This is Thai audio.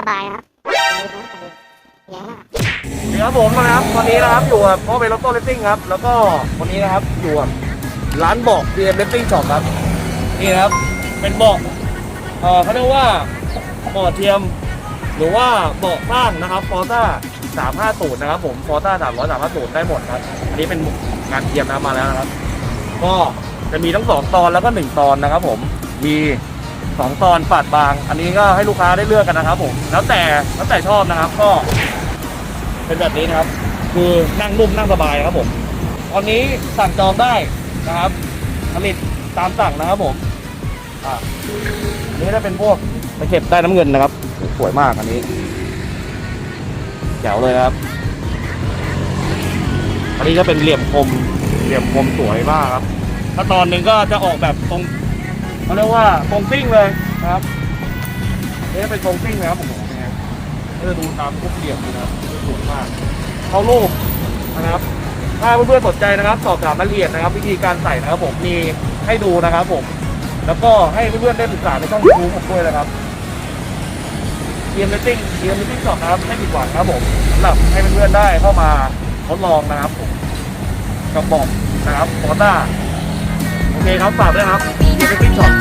สบายครับเยอะมากสวัสดีครับผมนะครับวันนี้นะครับอยู่กับพ่อเป็นรถโต้เลสซิ่งครับ แล้วก็วันนี้นะครับอยู่กับร้านเบอก BM Racing Shop ครับนี่นะครับเป็นเบาะเอ่อเขาเรียกว่าเบาะเทียม หรือว่าเบาะข้างนะครับฟอร์ต้า350นะครับผมฟอร์ต้า300 350ได้หมดครับ อันนี้เป็นงานเทียมนะมาแล้วนะครับ ก็จะมีทั้งสองตอนแล้วก็หนึ่งตอนนะครับผมมีสองตอนปาดบาง อันนี้ก็ให้ลูกค้าได้เลือกกันนะครับผมแล้วแต่แล้วแต่ชอบนะครับ ก็ เป็นแบบนี้นะครับ คือนั่งนุ่มนั่งสบายครับผม ตอนนี้สั่งจองได้นะครับ ผลิตตามสั่งนะครับผมอ่าอันนี้ได้เป็นพวกตะเข็บได้น้ำเงินนะครับ สวยมากอันนี้แจ๋วเลยครับ อันนี้ก็เป็นเหลี่ยมคมเหลี่ยมคมสวยมากครับถ้าตอนหนึ่งก็จะออกแบบตรงเขาเรียกว่าตรงซิ่งเลยนะครับนี่เป็นตรงซิ่งนะครับผมบอกนะครับเออดูตามทุกเหลี่ยมนะครับสวยมากเข้ารูปนะครับ ถ้าเพื่อนๆสนใจนะครับสอบถามรายละเอียดนะครับ วิธีการใส่นะครับผมมีให้ดูนะครับผม แล้วก็ให้เพื่อนๆได้ศึกษาในช่องยูทูบผมด้วยนะครับ เทียมเลตติ้งเทียมเลตติ้งสอบนะครับไม่ผิดหวังนะครับผมสำหรับให้เพื่อนๆได้เข้ามาทดลองนะครับผมกระบอกนะครับฟอต้าโอเคครับฝากด้วยครับเทียมเลตติ้งสอบ